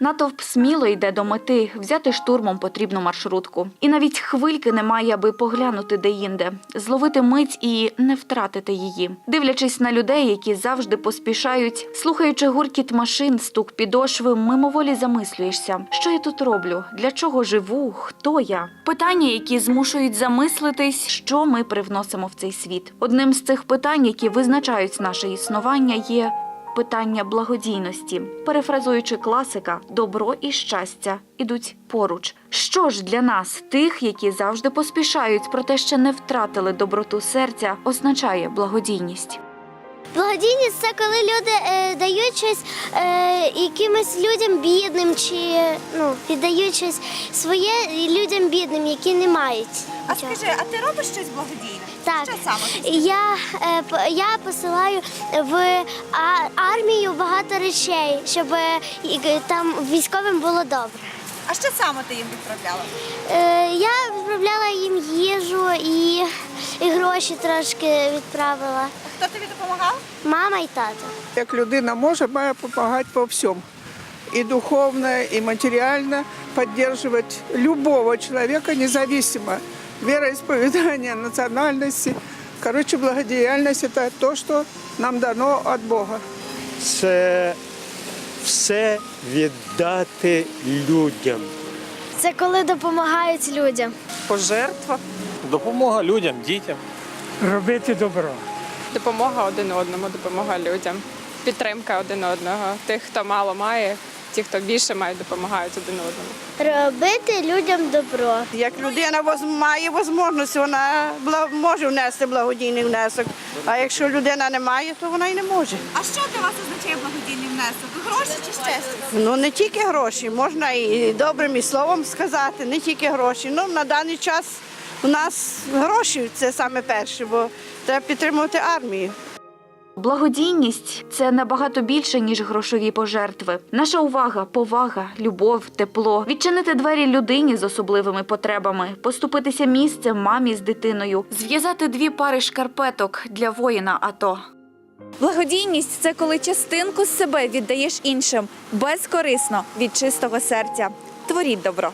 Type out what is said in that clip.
Натовп сміло йде до мети, взяти штурмом потрібну маршрутку. І навіть хвильки немає, аби поглянути деінде, зловити мить і не втратити її. Дивлячись на людей, які завжди поспішають, слухаючи гуркіт машин, стук підошви, мимоволі замислюєшся, що я тут роблю, для чого живу, хто я. Питання, які змушують замислитись, що ми привносимо в цей світ. Одним з цих питань, які визначають наше існування, є питання благодійності. Перефразуючи класика, добро і щастя ідуть поруч. Що ж для нас, тих, які завжди поспішають, проте ще не втратили доброту серця, означає благодійність? Благодійність це коли люди е, дають щось е, якимось людям бідним чи ну, віддають щось своє людям бідним, які не мають. А нічого. скажи, а ти робиш щось благодійне? Так, я, е, я посилаю в армію багато речей, щоб е, там військовим було добре. А що саме ти їм відправляла? Е, я відправляла їм їжу і, і гроші трошки відправила. Хто тобі допомагав? Мама і тато. Як людина може, має допомагати по всьому. І духовно, і матеріально підтримувати любого чоловіка, независимо вероисповедания, національності. Короче, благодіяльність – це те, що нам дано від Бога. це все віддати людям. Це коли допомагають людям. пожертва. Допомога людям, дітям. робити добро. Допомога один одному, допомога людям, підтримка один одного. Тих, хто мало має, ті, хто більше має, допомагають один одному. Робити людям добро. Як людина має можливість, вона може внести благодійний внесок. А якщо людина не має, то вона й не може. А що для вас означає благодійний внесок? Гроші чи ще? Ну не тільки гроші, можна і добрим і словом сказати, не тільки гроші. Ну на даний час у нас гроші це саме перше, бо треба підтримувати армію. Благодійність це набагато більше ніж грошові пожертви. Наша увага, повага, любов, тепло, відчинити двері людині з особливими потребами, поступитися місцем мамі з дитиною, зв'язати дві пари шкарпеток для воїна. АТО. Благодійність це коли частинку з себе віддаєш іншим безкорисно від чистого серця. Творіть добро.